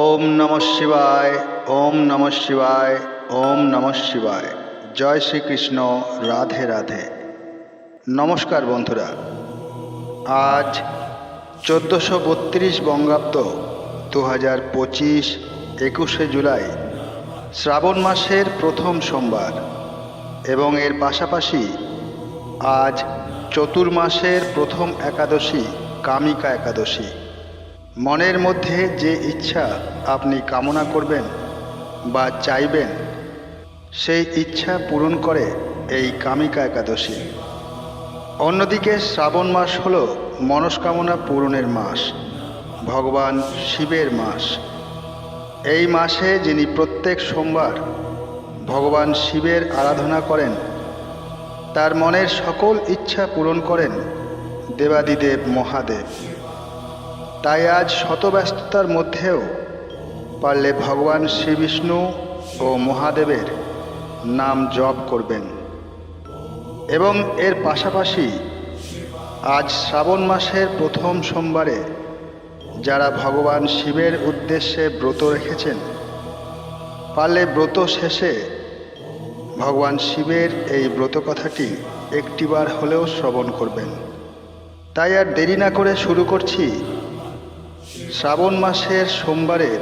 ওম নম শিবায়, ওম নম শিবায়, ওম নম শিবায়। জয় শ্রীকৃষ্ণ, রাধে রাধে। নমস্কার বন্ধুরা। আজ চোদ্দোশো বত্রিশ বঙ্গাব্দ দু হাজার পঁচিশ একুশে জুলাই শ্রাবণ মাসের প্রথম সোমবার এবং এর পাশাপাশি আজ চতুর্মাসের প্রথম একাদশী কামিকা একাদশী। মনের মধ্যে যে ইচ্ছা আপনি কামনা করবেন বা চাইবেন, সেই ইচ্ছা পূরণ করে এই কামিকা একাদশী। অন্যদিকে শ্রাবণ মাস হল মনস্কামনা পূরণের মাস, ভগবান শিবের মাস। এই মাসে যিনি প্রত্যেক সোমবার ভগবান শিবের আরাধনা করেন, তার মনের সকল ইচ্ছা পূরণ করেন দেবাদিদেব মহাদেব। তাই আজ শতব্যস্ততার মধ্যেও পারলে ভগবান শ্রীবিষ্ণু ও মহাদেবের নাম জপ করবেন। এবং এর পাশাপাশি আজ শ্রাবণ মাসের প্রথম সোমবারে যারা ভগবান শিবের উদ্দেশ্যে ব্রত রেখেছেন, পারলে ব্রত শেষে ভগবান শিবের এই ব্রত কথাটি একটিবার হলেও শ্রবণ করবেন। তাই আর দেরি না করে শুরু করছি শ্রাবণ মাসের সোমবারের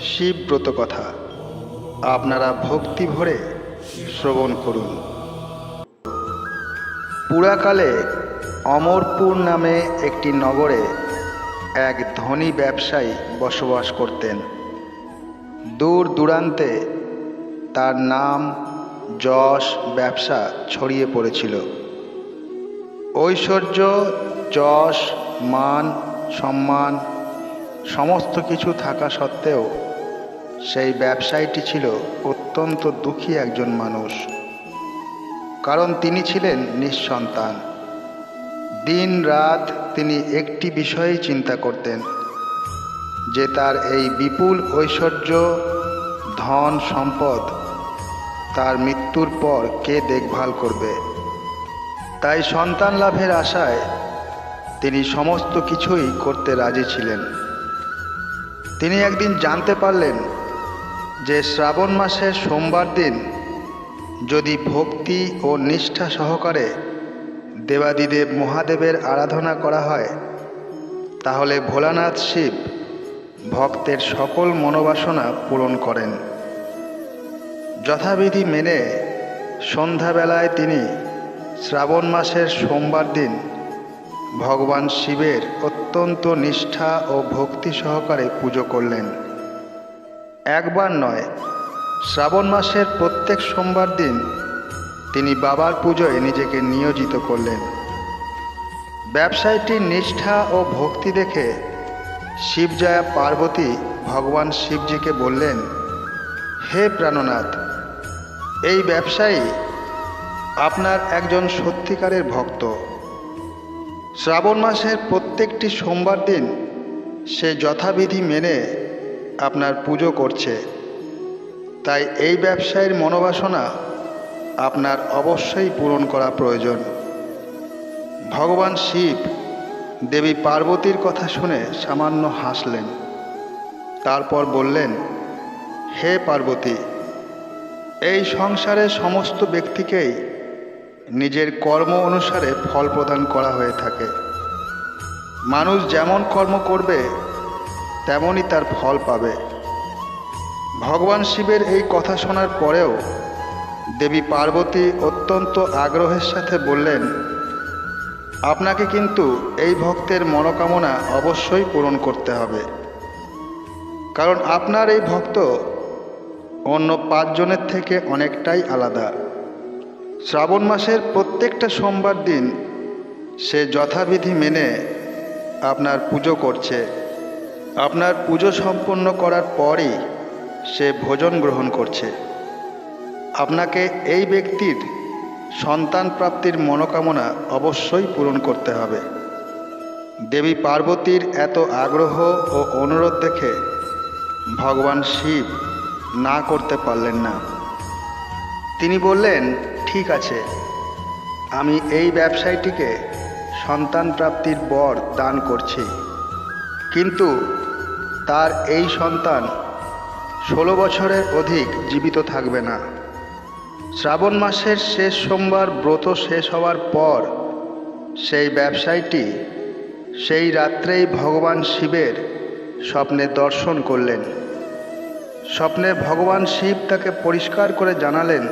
শিব ব্রত কথা। আপনারা ভক্তি ভরে শ্রবণ করুন। পুরাকালে অমরপুর নামে একটি নগরে এক ধনী ব্যবসায়ী বসবাস করতেন। দূর দূরান্তে তার নাম যশ ব্যবসা ছড়িয়ে পড়েছিল। ঐশ্বর্য, যশ, মান, সম্মান সমস্ত কিছু থাকা সত্ত্বেও সেই ব্যবসায়ীটি ছিল অত্যন্ত দুঃখী একজন মানুষ। কারণ তিনি ছিলেন নিঃসন্তান। দিন রাত তিনি একটি বিষয়েই চিন্তা করতেন, যে তার এই বিপুল ঐশ্বর্য, ধন সম্পদ তার মৃত্যুর পর কে দেখভাল করবে? তাই সন্তান লাভের আশায় তিনি সমস্ত কিছুই করতে রাজি ছিলেন। তিনি একদিন জানতে পারলেন যে শ্রাবণ মাসের সোমবার দিন যদি ভক্তি ও নিষ্ঠা সহকারে দেবাদিদেব মহাদেবের আরাধনা করা হয়, তাহলে ভোলানাথ শিব ভক্তের সকল মনোবাসনা পূরণ করেন। যথাবিধি মেনে সন্ধ্যাবেলায় তিনি শ্রাবণ মাসের সোমবার দিন ভগবান শিবের অত্যন্ত নিষ্ঠা ও ভক্তি সহকারে পুজো করলেন। একবার নয়, শ্রাবণ মাসের প্রত্যেক সোমবার দিন তিনি বাবার পুজোয় নিজেকে নিয়োজিত করলেন। ব্যবসায়ীটির নিষ্ঠা ও ভক্তি দেখে শিবজয়া পার্বতী ভগবান শিবজিকে বললেন, হে প্রাণনাথ, এই ব্যবসায়ী আপনার একজন সত্যিকারের ভক্ত। শ্রাবণ মাসের প্রত্যেকটি সোমবার দিন সে যথাবিধি মেনে আপনার পুজো করছে। তাই এই ব্যবসায়ীর মনোবাসনা আপনার অবশ্যই পূরণ করা প্রয়োজন। ভগবান শিব দেবী পার্বতীর কথা শুনে সামান্য হাসলেন। তারপর বললেন, হে পার্বতী, এই সংসারে সমস্ত ব্যক্তিকেই নিজের কর্ম অনুসারে ফল প্রদান করা হয়ে থাকে। মানুষ যেমন কর্ম করবে, তেমনই তার ফল পাবে। ভগবান শিবের এই কথা শোনার পরেও দেবী পার্বতী অত্যন্ত আগ্রহের সাথে বললেন, আপনাকে কিন্তু এই ভক্তের মনোকামনা অবশ্যই পূরণ করতে হবে। কারণ আপনার এই ভক্ত অন্য পাঁচজনের থেকে অনেকটাই আলাদা। শ্রাবণ মাসের প্রত্যেকটা সোমবার দিন সে যথাবিধি মেনে আপনার পুজো করছে। আপনার পুজো সম্পন্ন করার পরই সে ভোজন গ্রহণ করছে। আপনাকে এই ব্যক্তির সন্তান প্রাপ্তির মনোকামনা অবশ্যই পূরণ করতে হবে। দেবী পার্বতীর এত আগ্রহ ও অনুরোধ দেখে ভগবান শিব না করতে পারলেন না। তিনি বললেন ঠিক আছে। আমি এই ব্যবসায়ীটিকে সন্তান প্রাপ্তির বর দান করছি। কিন্তু তার এই সন্তান ষোলো বছরের অধিক জীবিত থাকবে না। শ্রাবণ মাসের শেষ সোমবার ব্রত শেষ হওয়ার পর সেই ব্যবসায়ীটি সেই রাত্রেই ভগবান শিবের স্বপ্নে দর্শন করলেন। স্বপ্নে ভগবান শিব তাকে পরিষ্কার করে জানালেন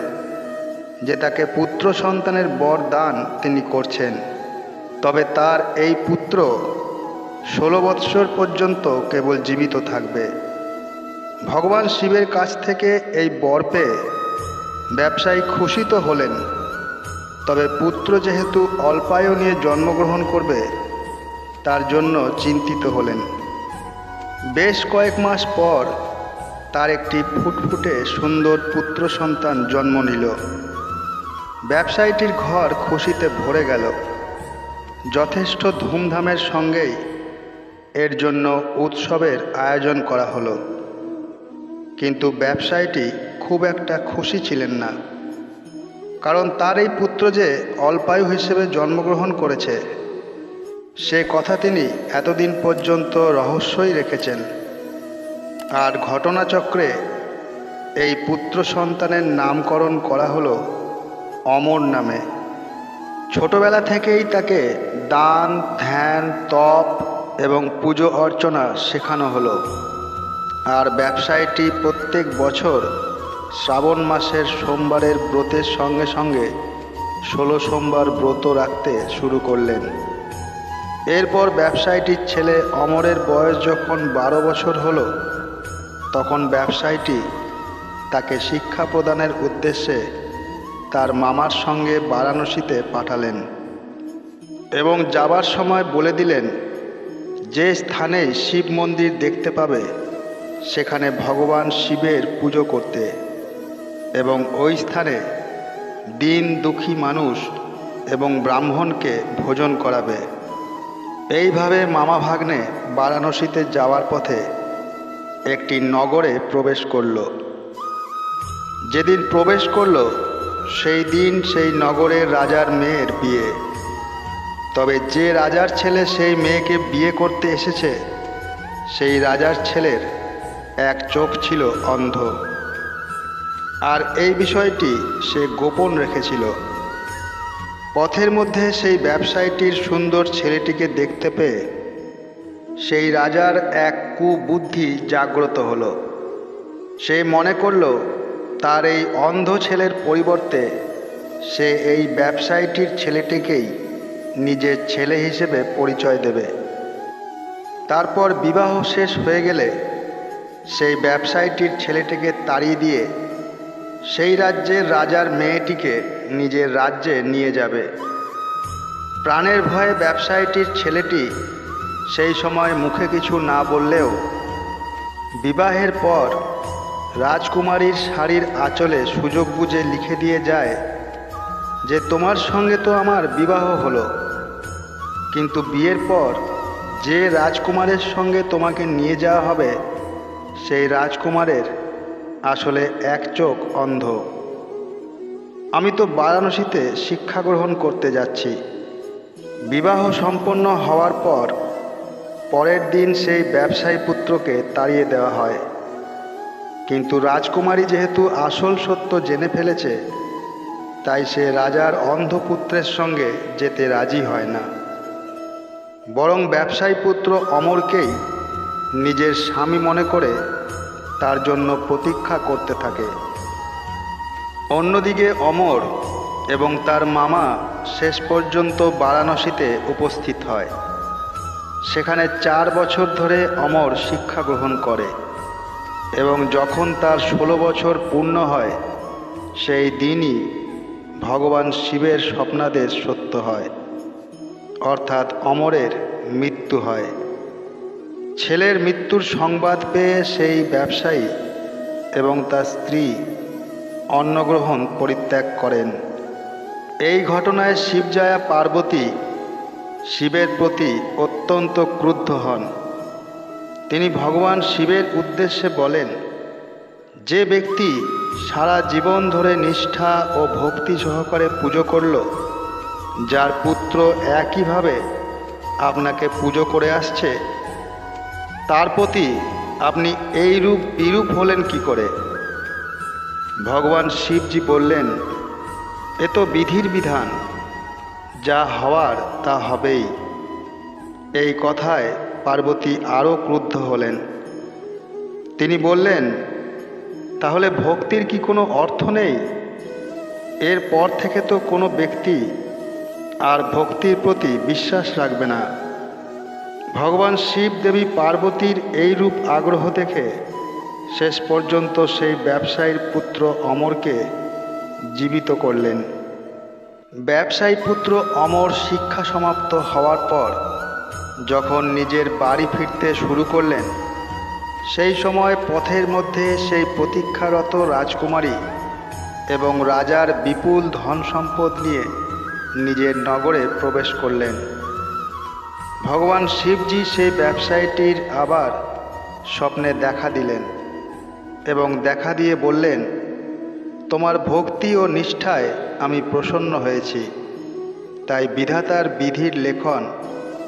যে তাকে পুত্র সন্তানের বর দান তিনি করছেন। তবে তার এই পুত্র ষোলো বৎসর পর্যন্ত কেবল জীবিত থাকবে। ভগবান শিবের কাছ থেকে এই বর পেয়ে ব্যবসায়ী খুশি তো হলেন। তবে পুত্র যেহেতু অল্পায়ু নিয়ে জন্মগ্রহণ করবে, তার জন্য চিন্তিত হলেন। বেশ কয়েক মাস পর তার একটি ফুটফুটে সুন্দর পুত্র সন্তান জন্ম নিল। ব্যবসায়ীটির ঘর খুশিতে ভরে গেল। যথেষ্ট ধুমধামের সঙ্গেই এর জন্য উৎসবের আয়োজন করা হলো। কিন্তু ব্যবসায়ীটি খুব একটা খুশি ছিলেন না। কারণ তার এই পুত্র যে অল্পায়ু হিসেবে জন্মগ্রহণ করেছে, সে কথা তিনি এতদিন পর্যন্ত রহস্যই রেখেছেন। আর ঘটনাচক্রে এই পুত্র সন্তানের নামকরণ করা হলো অমর নামে। ছোটবেলা থেকেই তাকে দান, ধ্যান, তপ এবং পুজো অর্চনা শেখানো হলো। আর ব্যবসায়ীটি প্রত্যেক বছর শ্রাবণ মাসের সোমবারের ব্রতের সঙ্গে সঙ্গে ষোলো সোমবার ব্রত রাখতে শুরু করলেন। এরপর ব্যবসায়ীটির ছেলে অমরের বয়স যখন বারো বছর হলো, তখন ব্যবসায়ীটি তাকে শিক্ষা প্রদানের উদ্দেশ্যে তার মামার সঙ্গে বারাণসীতে পাঠালেন এবং যাবার সময় বলে দিলেন, যে স্থানে শিব মন্দির দেখতে পাবে, সেখানে ভগবান শিবের পুজো করতে। এবং ওই স্থানে দিন দুঃখী মানুষ এবং ব্রাহ্মণকে ভোজন করাবে। এইভাবে মামা ভাগ্নে বারাণসীতে যাওয়ার পথে একটি নগরে প্রবেশ করল। যেদিন প্রবেশ করল সেই দিন সেই নগরের রাজার মেয়ের বিয়ে। তবে যে রাজার ছেলে সেই মেয়েকে বিয়ে করতে এসেছে, সেই রাজার ছেলের এক চোখ ছিল অন্ধ। আর এই বিষয়টি সে গোপন রেখেছিল। পথের মধ্যে সেই ব্যবসায়ীটির সুন্দর ছেলেটিকে দেখতে পেয়ে সেই রাজার এক কুবুদ্ধি জাগ্রত হলো। সে মনে করল তার এই অন্ধ ছেলের পরিবর্তে সে এই ব্যবসায়ীটির ছেলেটিকেই নিজের ছেলে হিসেবে পরিচয় দেবে। তারপর বিবাহ শেষ হয়ে গেলে সেই ব্যবসায়ীটির ছেলেটিকে তাড়িয়ে দিয়ে সেই রাজ্যের রাজার মেয়েটিকে নিজের রাজ্যে নিয়ে যাবে। প্রাণের ভয়ে ব্যবসায়ীটির ছেলেটি সেই সময় মুখে কিছু না বললেও বিবাহের পর রাজকুমারীর শাড়ির আঁচলে সুযোগ বুঝে লিখে দিয়ে যায় যে তোমার সঙ্গে তো আমার বিবাহ হলো। কিন্তু বিয়ের পর যে রাজকুমারের সঙ্গে তোমাকে নিয়ে যাওয়া হবে, সেই রাজকুমারের আসলে এক চোখ অন্ধ। আমি তো বারাণসীতে শিক্ষা গ্রহণ করতে যাচ্ছি। বিবাহ সম্পন্ন হওয়ার পর পরের দিন সেই ব্যবসায়ী পুত্রকে তাড়িয়ে দেওয়া হয়। কিন্তু রাজকুমারী যেহেতু আসল সত্য জেনে ফেলেছে, তাই সে রাজার অন্ধপুত্রের সঙ্গে যেতে রাজি হয় না। বরং ব্যবসায়ী পুত্র অমরকেই নিজের স্বামী মনে করে তার জন্য প্রতীক্ষা করতে থাকে। অন্যদিকে অমর এবং তার মামা শেষ পর্যন্ত বারাণসীতে উপস্থিত হয়। সেখানে চার বছর ধরে অমর শিক্ষা গ্রহণ করে। এবং যখন তার ষোলো বছর পূর্ণ হয়, সেই দিনই ভগবান শিবের স্বপ্নাদেশ সত্য হয়, অর্থাৎ অমরের মৃত্যু হয়। ছেলের মৃত্যুর সংবাদ পেয়ে সেই ব্যবসায়ী এবং তার স্ত্রী অন্নগ্রহণ পরিত্যাগ করেন। এই ঘটনায় শিবজয়া পার্বতী শিবের প্রতি অত্যন্ত ক্রুদ্ধ হন। তিনি ভগবান শিবের উদ্দেশ্যে বলেন, যে ব্যক্তি সারা জীবন ধরে নিষ্ঠা ও ভক্তি সহকারে পুজো করল, যার পুত্র একইভাবে আপনাকে পুজো করে আসছে, তার প্রতি আপনি এই রূপ বিরূপ হলেন কি করে? ভগবান শিবজি বললেন, এ তো বিধির বিধান, যা হওয়ার তা হবেই। এই কথায় পার্বতী আরও ক্রুদ্ধ হলেন। তিনি বললেন, তাহলে ভক্তির কি কোনো অর্থ নেই? এরপর থেকে তো কোনো ব্যক্তি আর ভক্তির প্রতি বিশ্বাস রাখবে না। ভগবান শিব দেবী পার্বতীর এই রূপ আগ্রহ দেখে শেষ পর্যন্ত সেই ব্যবসায়ীর পুত্র অমরকে জীবিত করলেন। ব্যবসায়ী পুত্র অমর শিক্ষা সমাপ্ত হওয়ার পর যখন নিজের বাড়ি ফিরতে শুরু করলেন, সেই সময় পথের মধ্যে সেই প্রতীক্ষারত রাজকুমারী এবং রাজার বিপুল ধন সম্পদ নিয়ে নিজের নগরে প্রবেশ করলেন। ভগবান শিবজি সেই ব্যবসায়ীটির আবার স্বপ্নে দেখা দিলেন এবং দেখা দিয়ে বললেন, তোমার ভক্তি ও নিষ্ঠায় আমি প্রসন্ন হয়েছি। তাই বিধাতার বিধির লেখন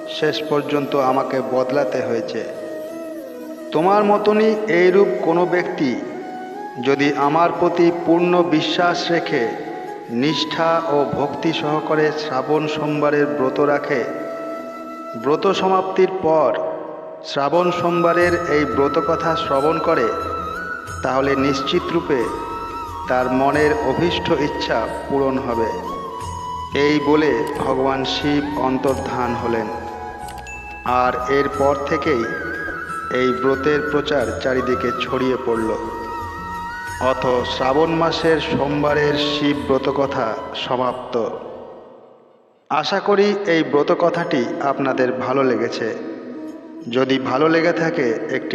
শেষ পর্যন্ত আমাকে বদলাতে হয়েছে। তোমার মতনই এইরূপ কোনো ব্যক্তি যদি আমার প্রতি পূর্ণ বিশ্বাস রেখে, নিষ্ঠা ও ভক্তি সহকারে শ্রাবণ সোমবারের ব্রত রাখে, ব্রত সমাপ্তির পর শ্রাবণ সোমবারের এই ব্রত কথা শ্রবণ করে, তাহলে নিশ্চিত রূপে তার মনের অভীষ্ট ইচ্ছা পূরণ হবে। এই বলে ভগবান শিব অন্তর্ধান হলেন। আর এরপর থেকেই এই ব্রতের প্রচার চারিদিকে ছড়িয়ে পড়ল। অত শ্রাবণ মাসের সোমবারের শিব ব্রত কথা সমাপ্ত। আশা করি এই ব্রত কথাটি আপনাদের ভালো লেগেছে। যদি ভালো লেগে থাকে একটি